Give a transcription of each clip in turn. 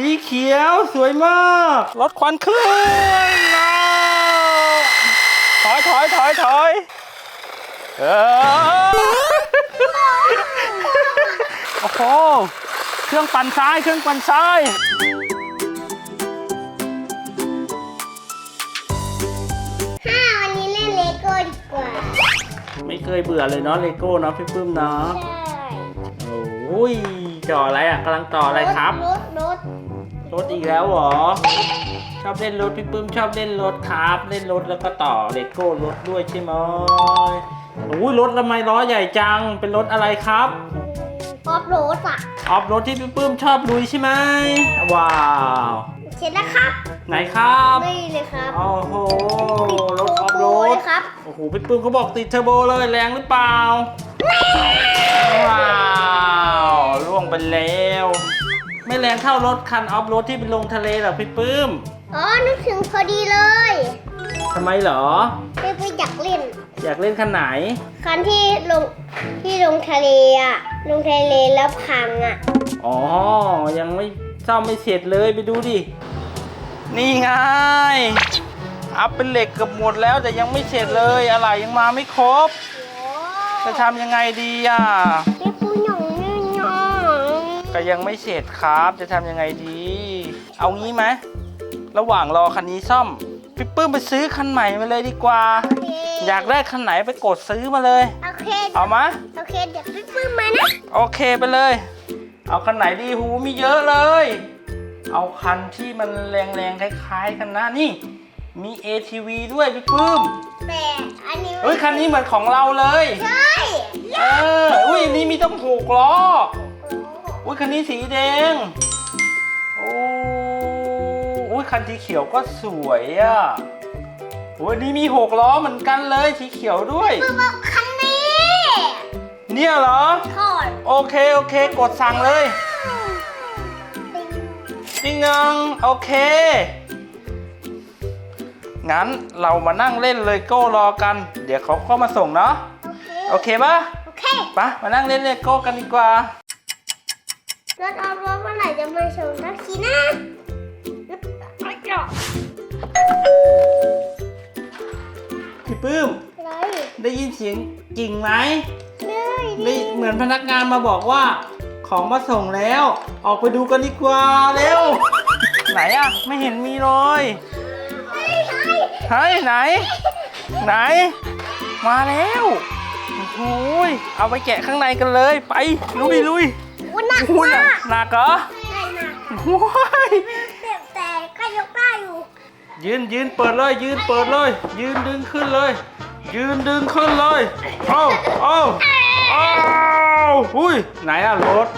สีเขียวสวยมากรถควันขึ้นถอยถอยถอยถอยเออโอ้โหเครื่องปั่นซ้ายเครื่องปั่นซ้ายห้าวันนี้เล่นเลโก้ดีกว่า ไม่เคยเบื่อเลยเนาะเลโก้เนาะพี่ปื้มเนาะใช่โอ้ยต่ออะไรอะกำลังต่ออะไรครับ รถรถร ถอีกแล้วเหรอ ชอบเล่นรถพี่ปื้มชอบเล่นรถครับ เล่นรถแล้วก็ต่อเลโก้รถด้วยใช่ไหมโอ้ยรถทำไมล้อใหญ่จัง เป็นรถอะไรครับออฟโรดอะออฟรถที่พี่ปื้มชอบลุยใช่ไหมว้าวเสร็จแล้วครับ ไหนครับนี่เลยครับโอ้โหรถออฟโรเลดยครับโอ้โหพี่ปื้มเขาบอกติดเทอร์โบเลยแรงหรือเปล่าว้าวล่วงไปแล้ว ไม่แรงเท่ารถคันออฟโรดที่เป็นลงทะเลหรอกพี่ปื้มอ๋อ นึกถึงพอดีเลยทำไมเหรอไปไปอยากเล่น อยากเล่นคันไหน คันที่ลงที่ลงทะเลอะลงทะเลแล้วพังอะอ๋อ ยังไม่ซ่อมไม่เสร็จเลยไปดูดิ นี่ไง อัพเป็นเหล็กเกือบหมดแล้วแต่ยังไม่เสร็จเลย อะไรยังมาไม่ครบจะทำยังไงดีอะเก็ยังไม่เสร็จครับจะทำยังไงดี เอางี้ไหมระหว่างรอคันนี้ซ่อมพี่ปื้มไปซื้อคันใหม่มาเลยดีกว่าโอเคอยากได้คันไหนไปกดซื้อมาเลย โอเคเอามาโอเคเดี๋ยวพี่ปื้มมานะ โอเคไปเลย เอาคันไหนดีหูมีเยอะเลย เอาคันที่มันแรงๆคล้ายๆกันนะนี่มี ATV ด้วยพี่ปื้มแต่อันนี้เฮ้ยคันนี้เหมือนของเราเลย ใช่ เอออุ้ยอันนี้มีต้องหกล้อ อุ้ยคันนี้สีแดง โอ้อุ้ยคันสีเขียวก็สวยอะโอ้ยอันนี้มีหกล้อเหมือนกันเลยสีเขียวด้วยปื้มเอาคันนี้เนี่ยเหรอ ถอดโอเคโอเค กดสั่งเลยจริงนังโอเค งั้นเรามานั่งเล่นเลยโก้รอกัน เดี๋ยวเขาก็มาส่งเนาะ โอเคปะโอเค ปะมานั่งเล่นเลโก้กันดีกว่า รถเอารถเมื่อไหร่จะมาส่งสักทีนะไปจอดพี่ปื้ม อะไรได้ยินเสียงกิ่งไหมเลยได้เหมือนพนักงานมาบอกว่า ของมาส่งแล้ว ออกไปดูกันดีกว่าเร็ว ไหนอะไม่เห็นมีเลยเฮ้ยเฮ้ยเฮ้ยไหน ไหน มาแล้วโอ้โหยเอาไปแกะข้างในกันเลย ไปลุยลุย อะกหนักเหรอใช่หนักโอ้ยแต่แต่ก็ยกได้อยู่ ยืนยืนเปิดเลย ยืนเปิดเลย ยืนดึงขึ้นเลย ยืนดึงขึ้นเลยเอาเอาเอาอุ้ยไหนอะรถ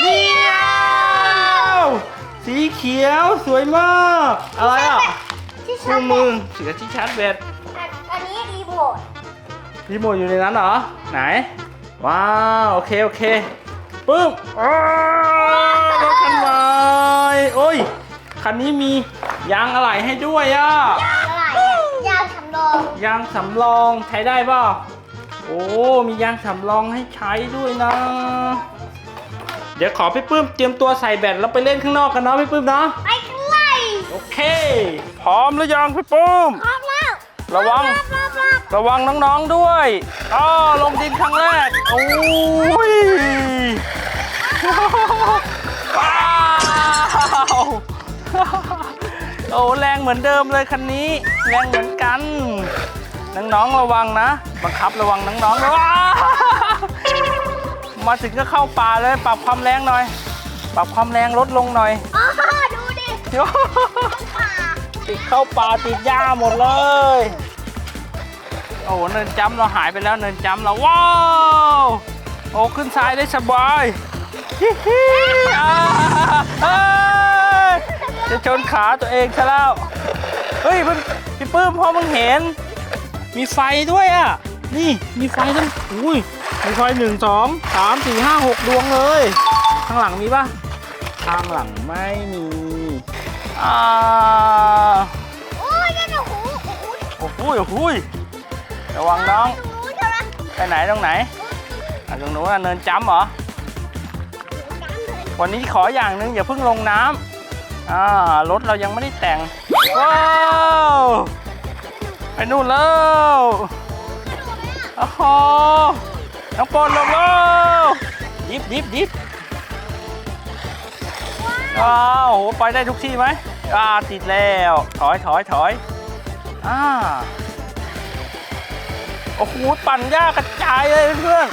ไม่เอาสีเขียวสวยมาก อะไรอะที่ชคู่อบมือเสือที่ชาร์จแบตอันอันนี้รีโมทรีโมทอยู่ในนั้นเหรอ ไหน ว้าว โอเค โอเค ปึ๊บอ้าวรถคันใหม่โอ้ย คันนี้มียางอะไหล่ให้ด้วยอะ อะไรอะยางสำรองยางสำรองใช้ได้เปล่าโอ้ มียางสำรองให้ใช้ด้วยนะ เดี๋ยวขอพี่ปื้มเตรียมตัวใส่แบตแล้วไปเล่นข้างนอกกันเนาะพี่ปื้มเนาะ ไปกันเลยโอเค พร้อมหรือยังพี่ปื้ม พร้อมแล้วระวัง รอบรอบรอบระวังน้องๆด้วย อ้อลงดินครั้งแรก โอ้ย ว้าวโอ้แรงเหมือนเดิมเลยคันนี้ แรงเหมือนกันน้องๆระวังนะ บังคับระวังน้องๆนะว้าวมาถึงก็เข้าป่าเลย ปรับความแรงหน่อย ปรับความแรงลดลงหน่อยอ๋อดูดิโย่ป่าติดเข้าป่าติดหญ้าหมดเลย โอ้เนินจำเราหายไปแล้วเนินจำเราว้าว โอ้ขึ้นซ้ายได้สบาย ฮิฮิอ่าเฮ้ยจะชนขาตัวเองซะแล้ว เฮ้ยมึงพี่ปื้มพอมึงเห็น มีไฟด้วยอะ นี่มีไฟทั้งอุ้ยมีไฟหนึ่งสองสามสี่ห้าหกดวงเลย ข้างหลังมีปะข้างหลังไม่มีอ่าโอ้ยนั่นโอ้โหโอ้โหโอ้โหโอ้โหระวังน้อง ตรงนู้นใช่ไหมไปไหนตรงไหนอะตรงนู้นอะเนินจำเหรอจำเลย วันนี้ขออย่างหนึ่งอย่าเพิ่งลงน้ำอ่ารถเรายังไม่ได้แต่ง ว้าวไปนู่นแล้วโอ้โหน้องปอนลงแล้วดิบดิบดิบว้าวโหไปได้ทุกที่ไหมอ่าติดแล้วถอยถอยถอยอ่าโอ้โหปั่นหญ้ากระจายเลยเพื่อน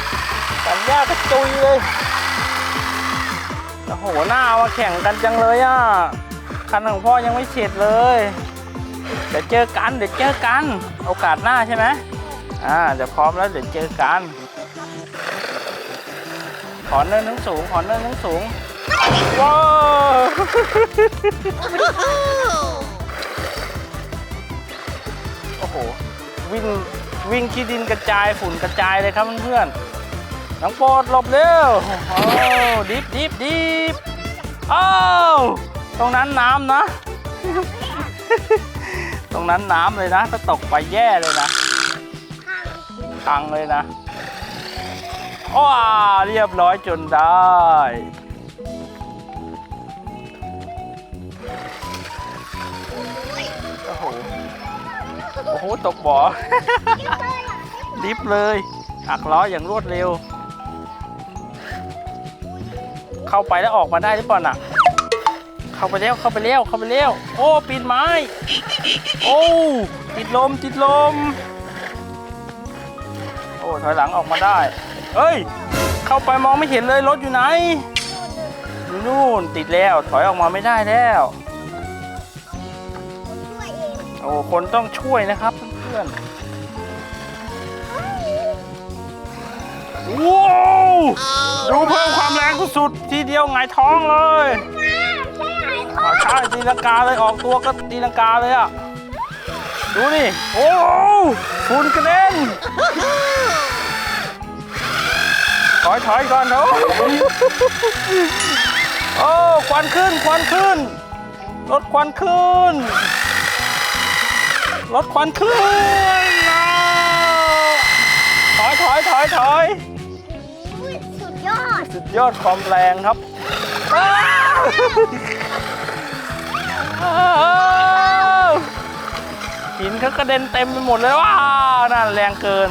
ๆปั่นหญ้ากระจุยเลย โอ้โหหน้ามาแข่งกันจังเลยอะคันของพ่อยังไม่เสร็จเลย เดี๋ยวเจอกันเดี๋ยวเจอกัน โอกาสหน้าใช่ไหมอ่าเดี๋ยวพร้อมแล้วเดี๋ยวเจอกัน ขอเนินทั้งสูง ขอเนินทั้งสูงว้าวโอ้โหวิ่งวิ่งขี้ดินกระจายฝุ่นกระจายเลยครับเพื่อนๆ น้องโปรดหลบเร็วโอ้ดิบดิบดิบอ้าวตรงนั้นน้ำนะ ตรงนั้นน้ำเลยนะ ถ้าตกไปแย่เลยนะพังเลยนะว้าเรียบร้อยจนได้ โอ้โห โอ้โห ตกบ่อ ดิฟเลยหักล้ออย่างรวดเร็ว เข้าไปแล้วออกมาได้หรือเปล่าน่ะ เข้าไปแล้วเข้าไปแล้วเข้าไปแล้วโอ้ปีนไม้ โอ้ติดลมติดลม โอ้ถอยหลังออกมาได้เฮ้ย เข้าไปมองไม่เห็นเลยรถอยู่ไหนอยู่นู่นติดแล้วถอยออกมาไม่ได้แล้วโอ้คนต้องช่วยนะครับเพื่อนๆว้าวดูเพิ่มความ รงสุดทีเดียวหงายท้องเลยใช่หายท้องอ่าใช่ตีลังกาเลยออกตัวก็ตีลังกาเลยอะ ดูนี่ โอ้โหฝุ่นกระเด็น ถอยถอยก่อนเถอะโอ้ควันขึ้นควันขึ้นรถควันขึ้นรถควันขึ้นถอยถอยถอยถอย ยอดความแรงครับหินเขากระเด็นเต็มไปหมดเลยว้าวนั่นแรงเกิน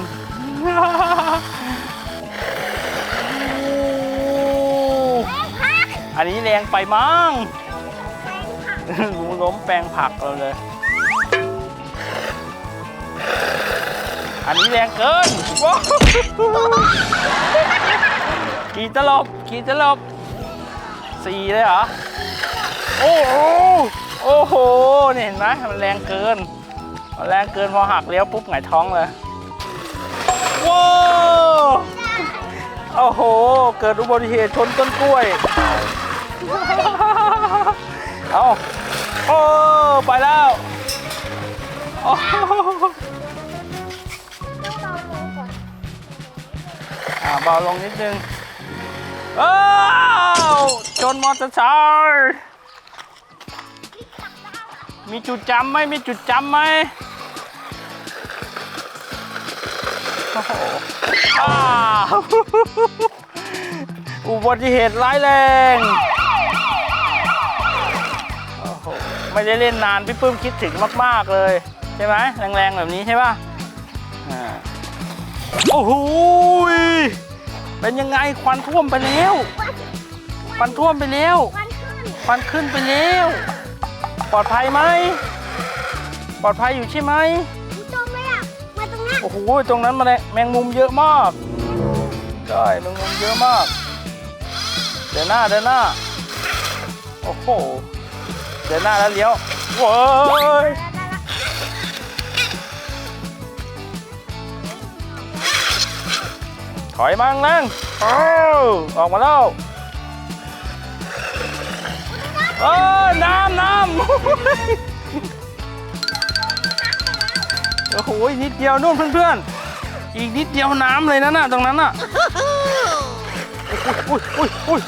อันนี้แรงไปมั้งลุงล้มแปลงผักเราเลย อันนี้แรงเกินว้าว กี่ตลบกี่ตลบสี่เลยเหรอ โอ้โหโอ้โหนี่เห็นไหมมันแรงเกิน มันแรงเกินพอหักเลี้ยวปุ๊บหงายท้องเลยว้าวโอ้โห เกิดอุบัติเหตุชนต้นกล้วย เอาโอ้ไปแล้วโอ้อ่าเบาลงนิดนึง อ้าวชนมอเตอร์ไซค์มีจุดจำไหมมีจุดจำไหมโอ้โหอ้าวอุบัติเหตุร้ายแรงโอ้โหไม่ได้เล่นนานพี่ปื้มคิดถึงมาก ๆ เลย ใช่ไหมแรง ๆ แบบนี้ใช่ป่ะโอ้โห เป็นยังไงควันท่วมไปแล้วควันท่วมไปแล้ววันขึ้นควันขึ้นไปแล้วปลอดภัยไหมปลอดภัยอยู่ใช่ไหมดูตรงเลยอะมาตรงเนี้ยโอ้โหตรงนั้นแมลงแมงมุมเยอะมากใช่แมงมุมเยอะมาก เดินหน้าเดินหน้าโอ้โหเดินหน้าแล้วเลี้ยวโว้ย ถอยมั่งนั่งเอาออกมาแล้วเออน้ำน้ำโอ้โหนิดเดียวนู่นเพื่อนๆ อีกนิดเดียวน้ำเลยนะน่ะตรงนั้นน่ะอุ้ยอุ้ยอุ้ย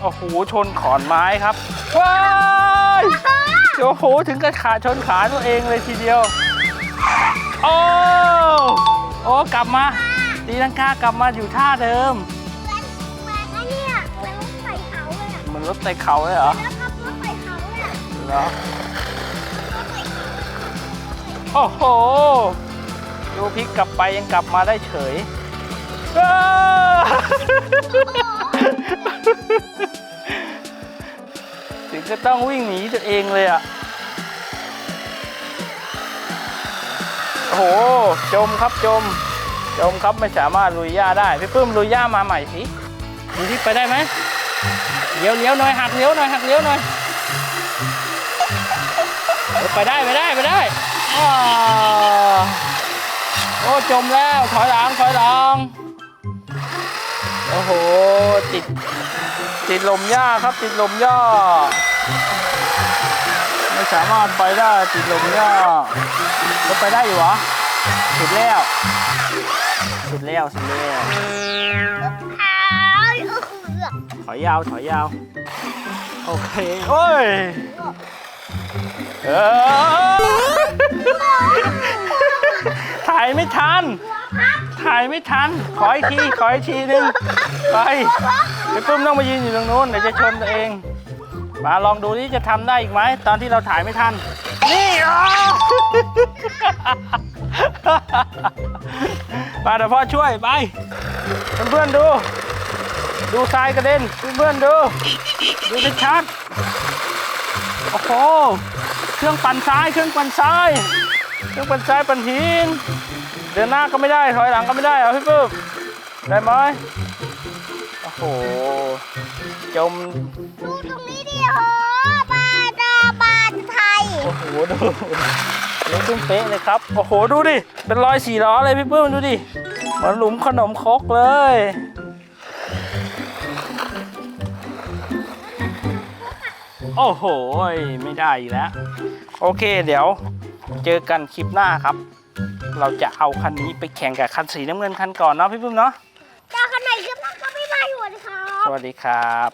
โอ้โหชนขอนไม้ครับว้ายโอ้โหถึงกับขาชนขาตัวเองเลยทีเดียว โอ้โอ้กลับมาตีลังกากลับมาอยู่ท่าเดิม เหมือนเหใส่เรถไขาเลยอะเหมือนรถไต่เขาเลยเหรอแล้วขับรถไถเขาเลยเหรอโอ้โหดูพลิกกลับไปยังกลับมาได้เฉยถึงก็ต้องวิ่งหนีตัวเองเลยอะ โอ้โห จมครับจม จมครับไม่สามารถลุยหญ้าได้ พี่ปื้มลุยหญ้ามาใหม่สิดูที่ไปได้ไหมเลี้ยวเลี้ยวหน่อยหักเลี้ยวหน่อยหักเลี้ยวหน่อยไปได้ไปได้ไปได้อ้โอ้จมแล้วถอยหลังถอยหลังโอ้โหติดติดลมหญ้าครับติดลมหญ้า ไม่สามารถไปได้ติดลมหญ้าก็ไปได้อยู่เหรอสุดแล้วสุดแล้วสุดแล้วถอยยาวถอยยาวโอเคโอ้ยเออถ่ายไม่ทัน ถ่ายไม่ทัน ขออีกที ขออีกทีหนึง ไปไปปุ้มต้องมายืนอยู่ตรงนู้นเดี๋ยวจะชนตัวเอง มาลองดูนี่จะทำได้อีกไหมตอนที่เราถ่ายไม่ทัน นี่อ๋อ มาเดี๋ยวพ่อช่วยไปเพื่อนๆดู ดูทรายกระเด็นเพื่อนๆดู ดูชัดๆโอ้โห เครื่องปั่นทรายเครื่องปั่นทราย เครื่องปั่นทรายปั่นหิน เดินหน้าก็ไม่ได้ถอยหลังก็ไม่ได้เอาพี่ปื้มได้ไหมโอ้โห จม ดูตรงนี้ โหบาดาบานไทยโอ้โหดูเลี้ยงตุ้มเป๊ะเลยครับ โอ้โหดูดิ เป็นรอยสี่ล้อเลยพี่ปื้มดูดิเหมือนหลุมขนมครกเลย โอ้โหไม่ได้อีกแล้ว โอเคเดี๋ยวเจอกันคลิปหน้าครับ เราจะเอาคันนี้ไปแข่งกับคันสีน้ำเงินคันก่อนเนาะพี่ปื้มเนาะเจอกันใหม่คลิปหน้าก็ไม่มาอยู่นะครับ สวัสดีครับ